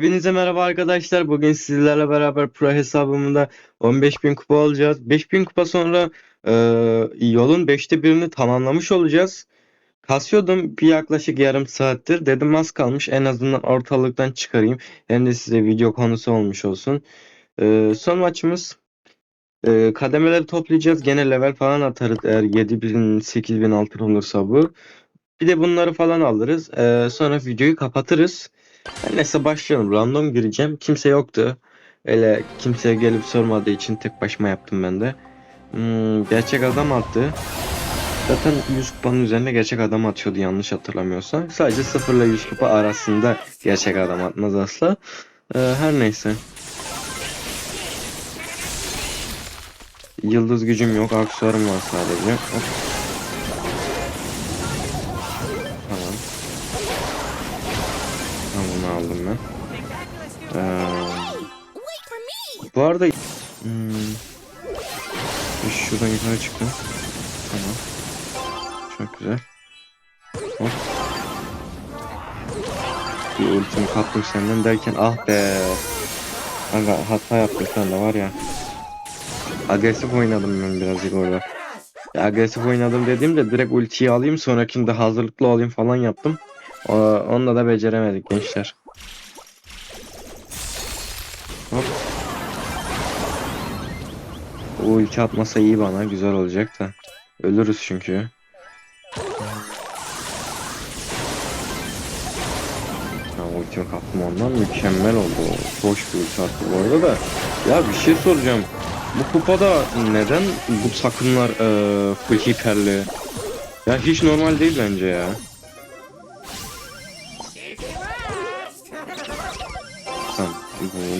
Hepinize merhaba arkadaşlar. Bugün sizlerle beraber pro hesabımda 15.000 kupa olacağız. 5.000 kupa sonra e, yolun 5'te birini tamamlamış olacağız. Kasıyordum bir yaklaşık yarım saattir. Dedim az kalmış en azından ortalıktan çıkarayım. Hem de size video konusu olmuş olsun. E, son maçımız e, kademeleri toplayacağız. Gene level falan atarız eğer 7.000 8.000 altın olursa bu. Bir de bunları falan alırız. E, sonra videoyu kapatırız. Ben neyse başlayalım. Random gireceğim. Kimse yoktu. Öyle kimseye gelip sormadığı için tek başıma yaptım ben de. Hmm, gerçek adam attı. Zaten 100 kupanın üzerine gerçek adam atıyordu yanlış hatırlamıyorsam. Sadece 0 ile 100 kupa arasında gerçek adam atmaz asla. Ee, her neyse. Yıldız gücüm yok. Aksesuarım var sadece. Hop. Aldım ben. Ee, bu arada hmm, şuradan yukarı çıktım. Tamam. Çok güzel. Hop. Bir ultimi kaptım senden derken ah be. Aga hata yaptım sen de var ya. Agresif oynadım ben birazcık orada. Ya, agresif oynadım dediğimde direkt ultiyi alayım sonrakinde hazırlıklı olayım falan yaptım. Onunla da beceremedik gençler. Hop. O ulti atmasa iyi bana güzel olacak da. Ölürüz çünkü. Ha, ultimi kaptım ondan mükemmel oldu. Hoş bir ulti bu arada da. Ya bir şey soracağım. Bu kupada neden bu takımlar full hiperli? Ya hiç normal değil bence ya.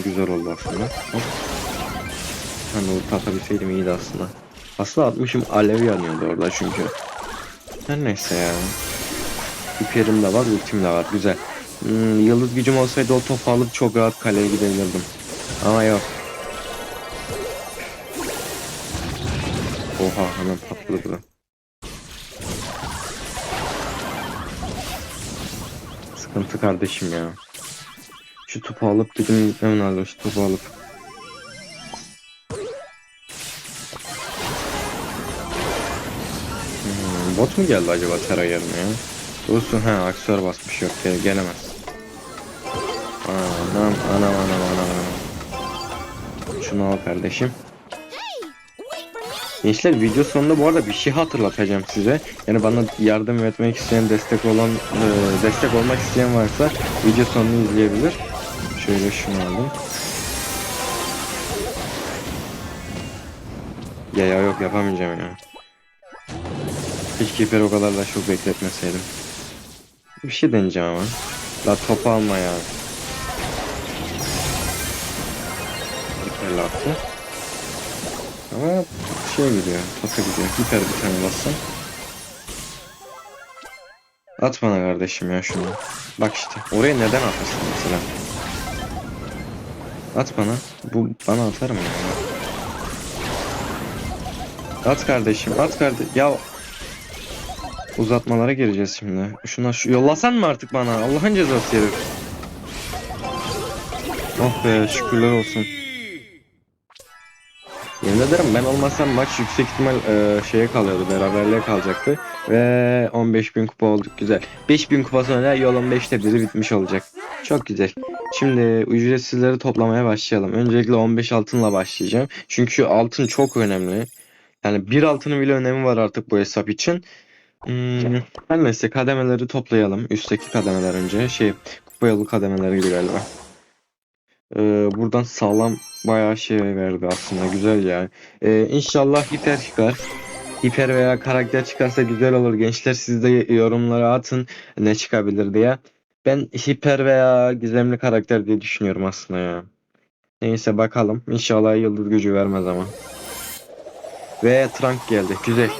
Güzel oldu aslında. Hop. Hani ulti atabilseydim iyiydi aslında. Aslında atmışım alev yanıyordu orada çünkü. Her neyse ya. Hiperim de var ultim de var güzel. Hmm, yıldız gücüm olsaydı o topu alıp çok rahat kaleye gidebilirdim. Ama yok. Oha hemen patladı. Sıkıntı kardeşim ya. Şu topu alıp gidin gitmem lazım şu topu alıp. Hmm, bot mu geldi acaba Tera yerine ya? Dursun ha aksiyona basmış yok gel gelemez. Anam anam anam anam anam. Şunu al kardeşim. Gençler video sonunda bu arada bir şey hatırlatacağım size. Yani bana yardım etmek isteyen, destek olan, e, destek olmak isteyen varsa video sonunu izleyebilir. Şöyle şunu aldım. Ya ya yok yapamayacağım ya. Hiç keeper o kadar da çok bekletmeseydim. Bir şey deneyeceğim ama. La topu alma ya. Keeperle attı. Ama şey gidiyor, topa gidiyor. Hiper bir tane bassam. At bana kardeşim ya şunu. Bak işte. Oraya neden atasın mesela? At bana. Bu bana atar mı? At kardeşim, at kardeşim. Ya uzatmalara gireceğiz şimdi. Şuna şu yollasan mı artık bana? Allah'ın cezası herif. Oh be şükürler olsun. Yemin ederim ben olmasam maç yüksek ihtimal e, şeye kalıyordu beraberliğe kalacaktı. Ve 15.000 kupa olduk güzel. 5.000 kupa sonra yolun 5'te biri bitmiş olacak. Çok güzel. Şimdi ücretsizleri toplamaya başlayalım. Öncelikle 15 altınla başlayacağım. Çünkü altın çok önemli. Yani bir altının bile önemi var artık bu hesap için. Hmm, her neyse kademeleri toplayalım. Üstteki kademeler önce. Şey kupa yolu kademeleriydi galiba ee, buradan sağlam bayağı şey verdi aslında güzel yani. Ee, inşallah hiper çıkar. Hiper veya karakter çıkarsa güzel olur gençler. Siz de yorumlara atın ne çıkabilir diye. Ben hiper veya gizemli karakter diye düşünüyorum aslında ya. Neyse bakalım. İnşallah yıldız gücü vermez ama. Ve Trunk geldi. Güzel.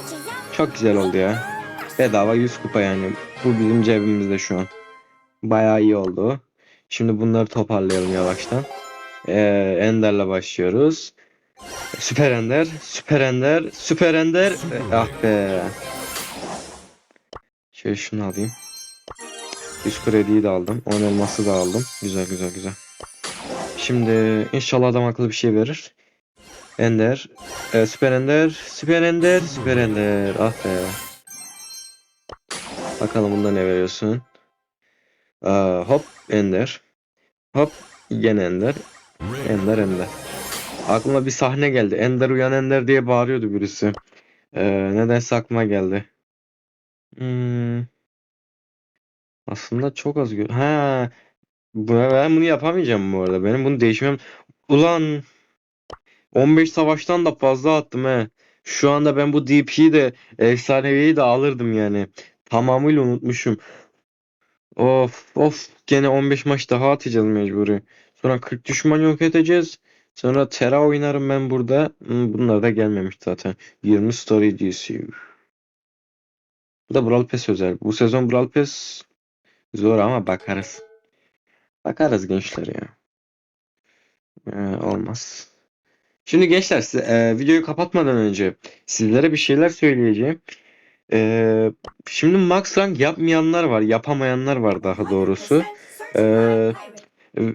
Çok güzel oldu ya. Bedava 100 kupa yani. Bu bizim cebimizde şu an. Bayağı iyi oldu. Şimdi bunları toparlayalım yavaştan. Ee, Ender'le başlıyoruz. Süper Ender, Süper Ender, Süper Ender. Ee, Ah be. Şöyle şunu alayım. 100 krediyi de aldım. 10 elması da aldım. Güzel güzel güzel. Şimdi inşallah adam akıllı bir şey verir. Ender. E, süper Ender. Süper Ender. Süper Ender. Ah be. Bakalım bunda ne veriyorsun. Aa, hop Ender. Hop gene Ender. Ender Ender. Aklıma bir sahne geldi. Ender uyan Ender diye bağırıyordu birisi. Ee, nedense aklıma geldi. Hmm. Aslında çok az gör. Ha, bu ben bunu yapamayacağım bu arada. Benim bunu değişmem. Ulan 15 savaştan da fazla attım he. Şu anda ben bu DP'yi de efsaneviyi de alırdım yani. Tamamıyla unutmuşum. Of of gene 15 maç daha atacağız mecburi. Sonra 40 düşman yok edeceğiz. Sonra Terra oynarım ben burada. Bunlar da gelmemiş zaten. 20 story DC. Bu da Brawl Pass özel. Bu sezon Brawl Pass zor ama bakarız. Bakarız gençler ya. Ee, olmaz. Şimdi gençler size, e, videoyu kapatmadan önce sizlere bir şeyler söyleyeceğim. Ee, şimdi Max Rank yapmayanlar var, yapamayanlar var daha doğrusu. Ee,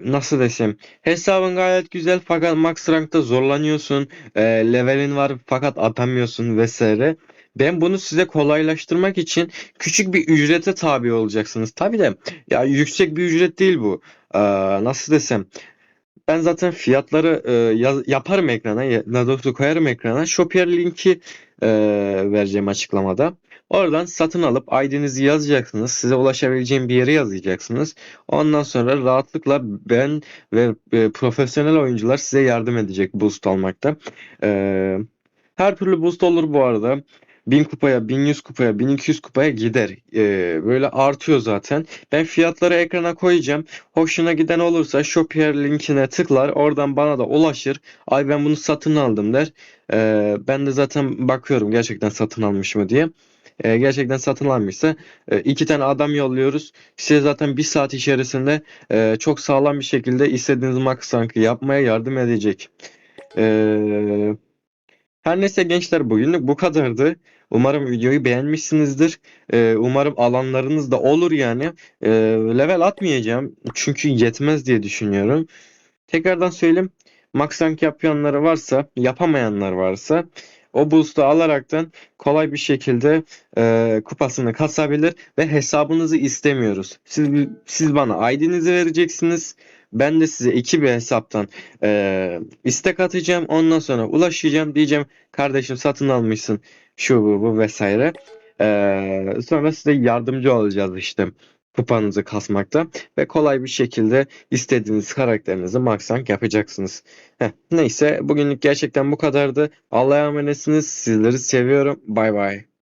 nasıl desem hesabın gayet güzel fakat max rankta zorlanıyorsun e, levelin var fakat atamıyorsun vesaire. Ben bunu size kolaylaştırmak için küçük bir ücrete tabi olacaksınız. Tabi de ya yüksek bir ücret değil bu. Ee, nasıl desem ben zaten fiyatları e, yaz- yaparım ekrana daha doğrusu koyarım ekrana Shopier linki e, vereceğim açıklamada Oradan satın alıp ID'nizi yazacaksınız. Size ulaşabileceğim bir yere yazacaksınız. Ondan sonra rahatlıkla ben ve e, profesyonel oyuncular size yardım edecek boost almakta. Ee, her türlü boost olur bu arada. 1000 kupaya, 1100 kupaya, 1200 kupaya gider. Ee, böyle artıyor zaten. Ben fiyatları ekrana koyacağım. Hoşuna giden olursa Shopier linkine tıklar. Oradan bana da ulaşır. Ay ben bunu satın aldım der. Ee, ben de zaten bakıyorum gerçekten satın almış mı diye. Ee, gerçekten satın almışsa e, iki tane adam yolluyoruz. Size zaten bir saat içerisinde e, çok sağlam bir şekilde istediğiniz max rankı yapmaya yardım edecek. Ee, her neyse gençler bugünlük bu kadardı. Umarım videoyu beğenmişsinizdir. Ee, umarım alanlarınız da olur yani. Ee, level atmayacağım çünkü yetmez diye düşünüyorum. Tekrardan söyleyeyim. Max rank yapayanları varsa, yapamayanlar varsa o boost'u alaraktan kolay bir şekilde e, kupasını kasabilir ve hesabınızı istemiyoruz. Siz siz bana ID'nizi vereceksiniz. Ben de size iki bir hesaptan e, istek atacağım. Ondan sonra ulaşacağım. Diyeceğim kardeşim satın almışsın şu bu bu vesaire. E, sonra size yardımcı olacağız işte kupanızı kasmakta ve kolay bir şekilde istediğiniz karakterinizi max rank yapacaksınız. Heh, neyse bugünlük gerçekten bu kadardı. Allah'a emanetsiniz. Sizleri seviyorum. Bay bay.